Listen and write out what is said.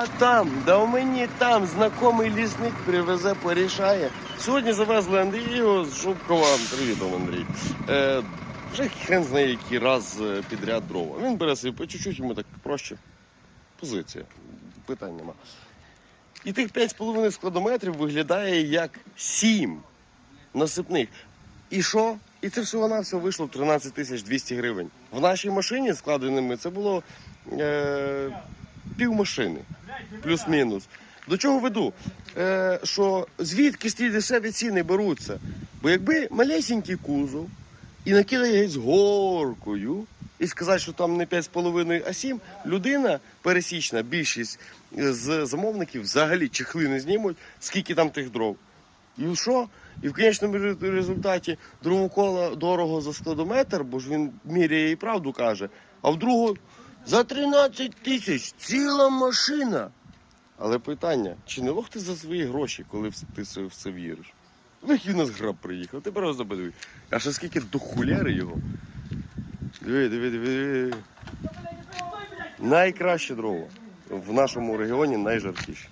А там, да у мені там знайомий лісник привезе, порішає. Сьогодні завезли Андрію з Жубкова. Привіт, Андрій. Е, вже хрен знає, який раз е, підряд дрова. Він бере собі по чуть-чуть, йому так проще. Позиція. Питань нема. І тих 5,5 складометрів виглядає як 7 насипних. І що? І це всього на все вийшло в 13 тисяч 200 гривень. В нашій машині складеними це було е, пів машини, плюс-мінус. До чого веду? Е, що звідки ж ті дешеві ціни беруться? Бо якби малесенький кузов і накидає з горкою, і сказати, що там не 5,5, а 7, людина пересічна, більшість з замовників взагалі чехли не знімуть, скільки там тих дров. І що? І в кінечному результаті другому кола дорого за складометр, бо ж він міряє і правду каже. А в другу за 13 тисяч ціла машина. Але питання, чи не лох ти за свої гроші, коли ти в це віриш? Ну, який у нас граб приїхав, ти просто подиви. А ще скільки до хуляри його. Диви, диви, диви, диви. Найкраще дрова. В нашому регіоні найжаркіші.